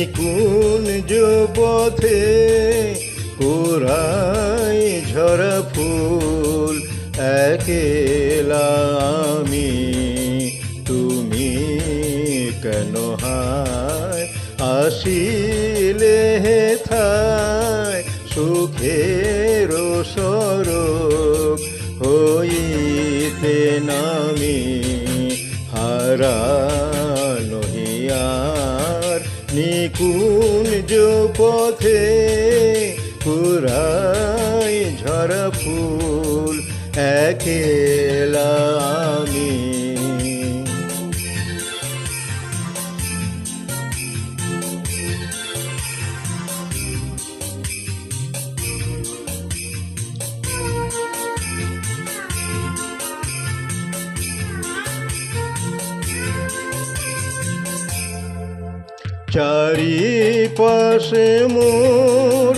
নিকুঞ্জ পথে কোরাই ঝরা ফুল একেলা আমি। তুমি কেন হায় আসিলে থায় সুখের হইতে নামি। হারানো নিকুঞ্জ পথে পুরাই ঝরা ফুল একেলা চারিপাশে মোর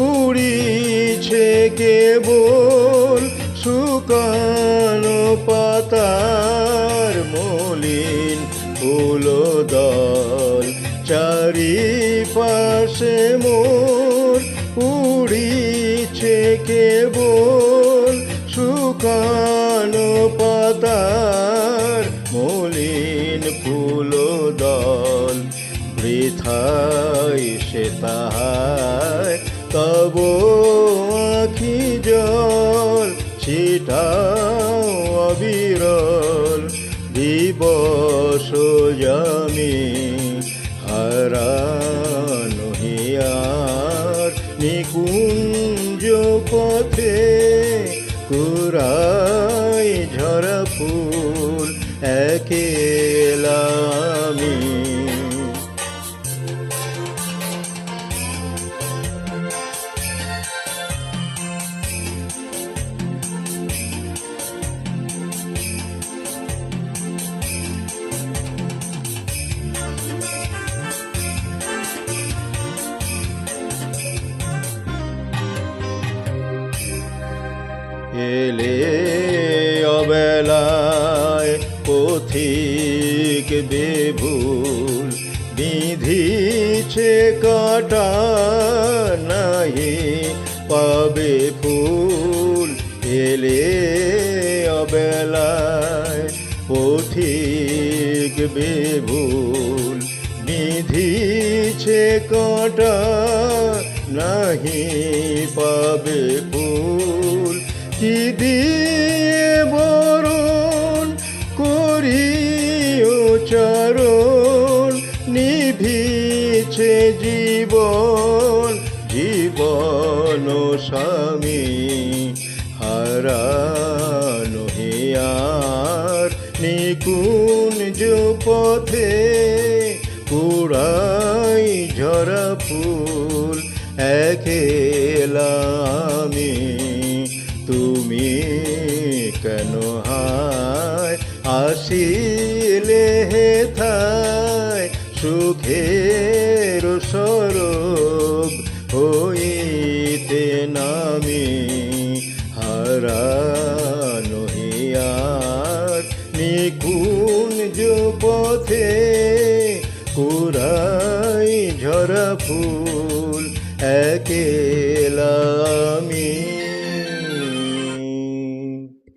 উড়িছে কেবল শুকানো পাতার মলিন ফুল দল চারিপাশে মোর উড়িছে কেবল শুকানো পাতার মলিন বৃথাই সে তাহায় তব আখি জল ছিটাও অবিরল। দিবস জামি হারানো হিয়ার নিকুঞ্জ পথে কুরাই ঝরা ফুল, একেলামি। এলে অবেলায় পথিক বেভুল বিধিছে কাটা নাহি পাবে ফুল। এলে অবেলায় পথিক বেভুল বিধিছে কাটা নাহি পাবে ফুল। কি দিয়ে করি চরণ, নিভিছে জীবন জীবন স্বামী হারানো হিয়ার নিকুঞ্জ পথে পুরাই ঝরা ফুল একেলামি। তুমি আসিলে থায় সুখের স্বরূপ হইতে নামি হারানো হিয়ার নিকুঞ্জ পথে কুরাই ঝরা ফুল একেলামি।